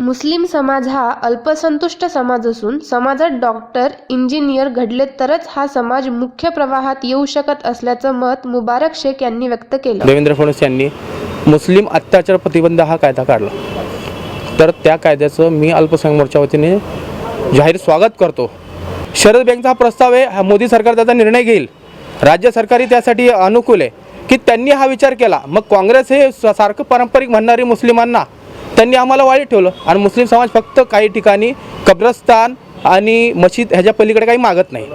मुस्लिम समाज हा अल्पसंतुष्ट समाज असून समाजात डॉक्टर इंजिनियर घडले तरच हा समाज मुख्य प्रवाहात येऊ शकत असल्याचं मत मुबारक शेख यांनी व्यक्त केलं. देवेंद्र फडणवीस यांनी मुस्लिम अत्याचार प्रतिबंध हा कायदा काढला. तर त्या कायद्याचं मी अल्पसंख्याक मोर्चा वतीने जाहीर स्वागत करतो. शरद बँकचा हा प्रस्ताव आहे हा मोदी सरकार त्याचा निर्णय घेईल. राज्य सरकारही त्यासाठी अनुकूल आहे. की त्यांनी हा विचार केला. मग काँग्रेस हे स- सारखं पारंपरिक म्हणणारी मुस्लिमांना त्यांनी आम्हाला वाईट ठेवलं. आणि मुस्लिम समाज फक्त काही ठिकाणी कब्रस्तान आणि मशीद ह्याच्या पलीकडे काही मागत नाही.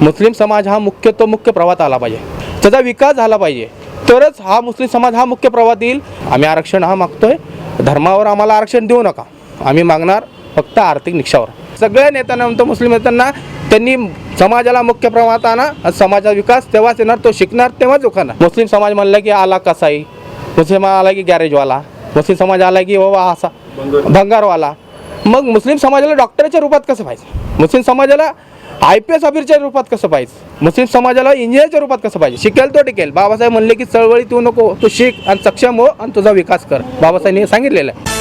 मुस्लिम समाज हा मुख्य तो मुख्य प्रवाहात आला पाहिजे. त्याचा विकास झाला पाहिजे. तरच हा मुस्लिम समाज हा मुख्य प्रवाहात येईल. आम्ही आरक्षण हा मागतोय. धर्मावर आम्हाला आरक्षण देऊ नका. आम्ही मागणार फक्त आर्थिक निकषावर. सगळ्या नेत्यांना म्हणतो मुस्लिम नेत्यांना त्यांनी समाजाला मुख्य प्रवाहात आणा आणि समाजाचा विकास तेव्हाच येणार तो शिकणार तेव्हाच उखाणार मुस्लिम समाज म्हणला की आला कसाई. मुस्लिम आला की गॅरेजवाला. मुस्लिम समाज आला की बाबा असा भंगारवाला. मग मुस्लिम समाजाला डॉक्टरच्या रूपात कसं पाहिजे? मुस्लिम समाजाला आय पी एस ऑफिसरच्या रूपात कसं पाहिजे? मुस्लिम समाजाला इंजिनियरच्या रूपात कसं पाहिजे? शिकेल तो टिकेल. बाबासाहेब म्हणले की चळवळी तू नको. तू शिक आणि सक्षम हो आणि तुझा विकास कर. बाबासाहेबांनी हे सांगितलेलं आहे.